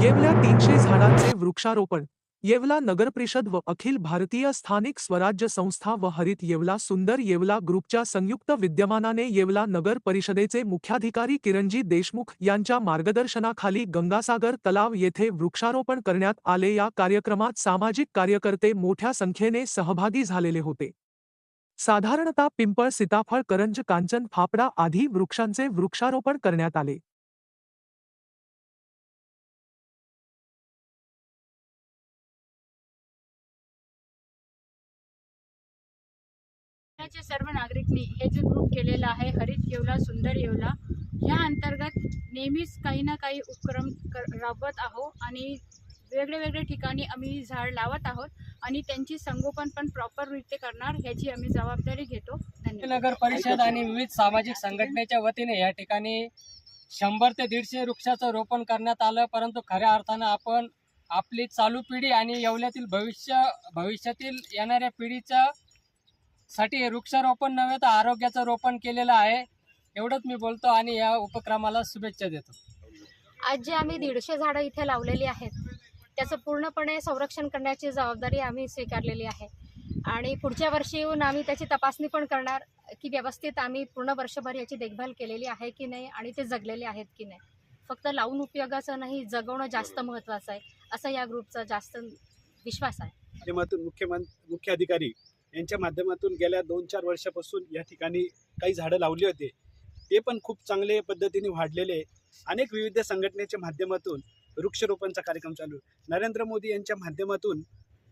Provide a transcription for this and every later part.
येवल्या तीनशे झाडांचे वृक्षारोपण. येवला नगरपरिषद व अखिल भारतीय स्थानिक स्वराज्य संस्था व हरित येवला सुंदर येवला ग्रुपच्या संयुक्त विद्यमानाने येवला नगर परिषदेचे मुख्याधिकारी किरणजी देशमुख यांच्या मार्गदर्शनाखाली गंगासागर तलाव येथे वृक्षारोपण करण्यात आले. या कार्यक्रमात सामाजिक कार्यकर्ते मोठ्या संख्येने सहभागी झालेले होते. साधारणतः पिंपळ सीताफळ करंज कांचन फाफडा आदी वृक्षांचे वृक्षारोपण करण्यात आले. पुण्याचे सर्व नागरिकनी हे जे ग्रुप केलेलं आहे हरित येवला सुंदर येवला ह्या अंतर्गत नेहमीच काही ना काही उपक्रम कर राबवत आहोत आणि वेगळे वेगळे ठिकाणी आम्ही झाड लावत आहोत आणि त्यांची संगोपन पण प्रॉपररित्या करणार ह्याची आम्ही जबाबदारी घेतो. नगर परिषद आणि विविध सामाजिक संघटनेच्या वतीने या ठिकाणी शंभर ते दीडशे वृक्षाचं रोपण करण्यात आलं परंतु खऱ्या अर्थानं आपण आपली चालू पिढी आणि येवल्यातील भविष्य भविष्यातील येणाऱ्या पिढीच्या साठी वृक्षारोपण नव्हे तर आरोग्याचं रोपण केलेलं आहे. एवढंच मी बोलतो आणि या उपक्रमाला शुभेच्छा देतो. आज जे आम्ही दीडशे झाडं इथे लावलेली आहेत. त्याचं पूर्णपणे संरक्षण करण्याची जबाबदारी आम्ही स्वीकारलेली आहे. आणि पुढच्या वर्षी येऊन आम्ही त्याची तपासणी पण करणार की व्यवस्थित आम्ही पूर्ण वर्षभर याची देखभाल केलेली आहे की नाही आणि ते जगलेले आहेत की नाही. फक्त लावून उपयोगाचं नाही जगवणं जास्त महत्त्वाचं आहे असं या ग्रुपचा जास्त विश्वास आहे. मुख्यमंत्री मुख्य अधिकारी यांच्या माध्यमातून गेल्या दोन चार वर्षापासून या ठिकाणी काही झाडं लावली होते. ते पण खूप चांगले पद्धतीने वाढलेले अनेक विविध संघटनेच्या माध्यमातून वृक्षरोपणचा कार्यक्रम चालू नरेंद्र मोदी यांच्या माध्यमातून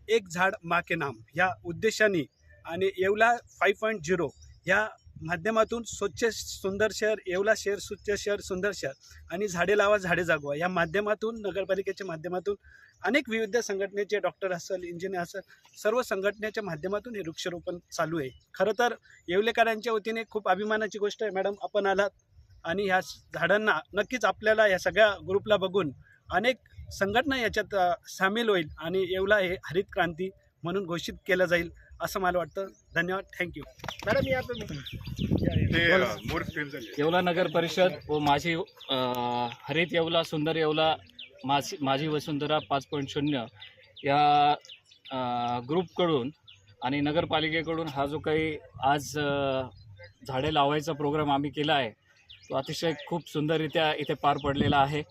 एक झाड माके नाम या उद्देशाने आणि येवला फाईव्ह पॉईंट झिरो या माध्यमातून स्वच्छ सुंदर शहर येवला शहर स्वच्छ शहर सुंदर शहर आणि झाडे लावा झाडे जागवा या माध्यमातून नगरपालिकेच्या माध्यमातून अनेक विविध संघटनेचे डॉक्टर असेल इंजिनियर असेल सर्व संघटनेच्या माध्यमातून हे वृक्षारोपण चालू आहे. खरं तर येवलेकरांच्या वतीने खूप अभिमानाची गोष्ट आहे. मॅडम आपण आलात आणि ह्या झाडांना नक्कीच आपल्याला या सगळ्या ग्रुपला बघून अनेक संघटना याच्यात सामील होईल आणि येवला हे हरित क्रांती म्हणून घोषित केलं जाईल. असं मला वाटतं. धन्यवाद. थँक्यू मॅडम या तुम्ही. येवला नगर परिषद व माझी हरित येवला सुंदर येवला माझी माझी वसुंधरा पाच पॉईंट शून्य या ग्रुपकडून आणि नगरपालिकेकडून हा जो काही आज झाडे लावायचा प्रोग्राम आम्ही केला आहे तो अतिशय खूप सुंदररित्या इथे पार पडलेला आहे.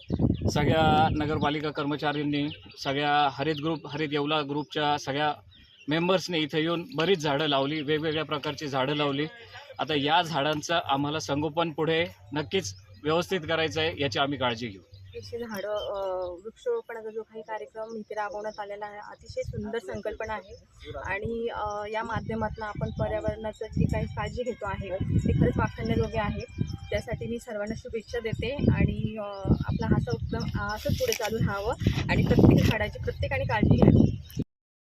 सगळ्या नगरपालिका कर्मचाऱ्यांनी सगळ्या हरित ग्रुप हरित येवला ग्रुपच्या सगळ्या मेंबर्सने इथे येऊन बरीच झाडं लावली वेगवेगळ्या प्रकारची झाडं लावली. आता या झाडांचं आम्हाला संगोपन पुढे नक्कीच व्यवस्थित करायचं आहे याची आम्ही काळजी घेऊ. झाडं वृक्षरोपणाचा जो काही कार्यक्रम इथे राबवण्यात आलेला आहे अतिशय सुंदर संकल्पना आहे. आणि या माध्यमातून आपण पर्यावरणाचं जी काही काळजी घेतो आहे ते खरंच वाखण्याजोगे आहे. त्यासाठी मी सर्वांना शुभेच्छा देते आणि आपला हा उपक्रम असंच पुढे चालू राहावं आणि प्रत्येक झाडाची प्रत्येकाने काळजी घ्यावी.